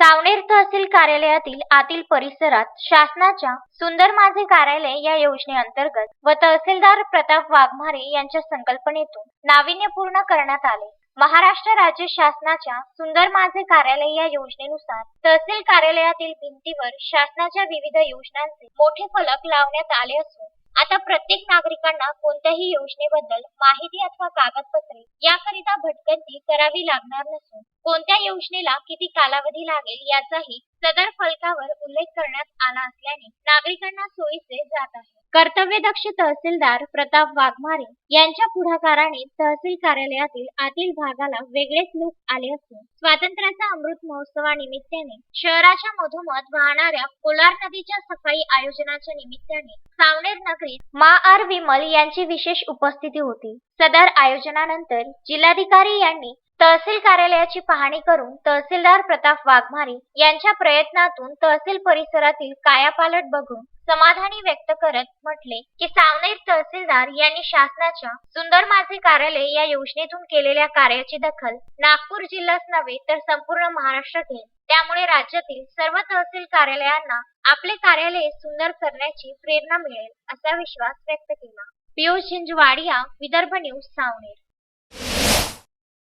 सावनेर तहसील कार्यालयातील आतील परिसरात शासनाच्या सुंदर माझे कार्यालय या योजनेअंतर्गत व तहसीलदार प्रताप वाघमारे यांच्या संकल्पनेतून नाविन्यपूर्ण करण्यात आले. महाराष्ट्र राज्य शासनाच्या सुंदर माझे कार्यालय या योजनेनुसार तहसील कार्यालयातील भिंतीवर शासनाच्या विविध योजनांचे मोठे फलक लावण्यात आले असून आता प्रत्येक नागरिकांना कोणत्याही योजनेबद्दल माहिती अथवा कागदपत्रे याकरिता भटकंती करावी लागणार नसून कोणत्या योजनेला किती कालावधी लागेल याचाही सदर फलकावर उल्लेख करण्यात आला असल्याने नागरिकांना सोयीचे जात आहे. कर्तव्यदक्ष तहसीलदार प्रताप वाघमारे यांच्या पुढाकाराने तहसील कार्यालयातील आतील भागाला वेगळेच लूक आले असून स्वातंत्र्याचा अमृत महोत्सवानिमित्ताने शहराच्या मधोमध वाहणाऱ्या कोलार नदीच्या सफाई आयोजनाच्या निमित्ताने सावनेर नगरीत मा आर विमल यांची विशेष उपस्थिती होती. सदर आयोजनानंतर जिल्हाधिकारी यांनी तहसील कार्यालयाची पाहणी करून तहसीलदार प्रताप वाघमारे यांच्या प्रयत्नातून तहसील परिसरातील कायापालट बघून समाधानी व्यक्त करत म्हटले की सावनेर तहसीलदार यांनी शासनाच्या सुंदर माझे कार्यालय या योजनेतून केलेल्या कार्याची दखल नागपूर जिल्हाच नव्हे तर संपूर्ण महाराष्ट्र घेईल त्यामुळे राज्यातील सर्व तहसील कार्यालयांना आपले कार्यालय सुंदर करण्याची प्रेरणा मिळेल असा विश्वास व्यक्त केला. पियुष झिंजवाडिया विदर्भ न्यूज सावनेर.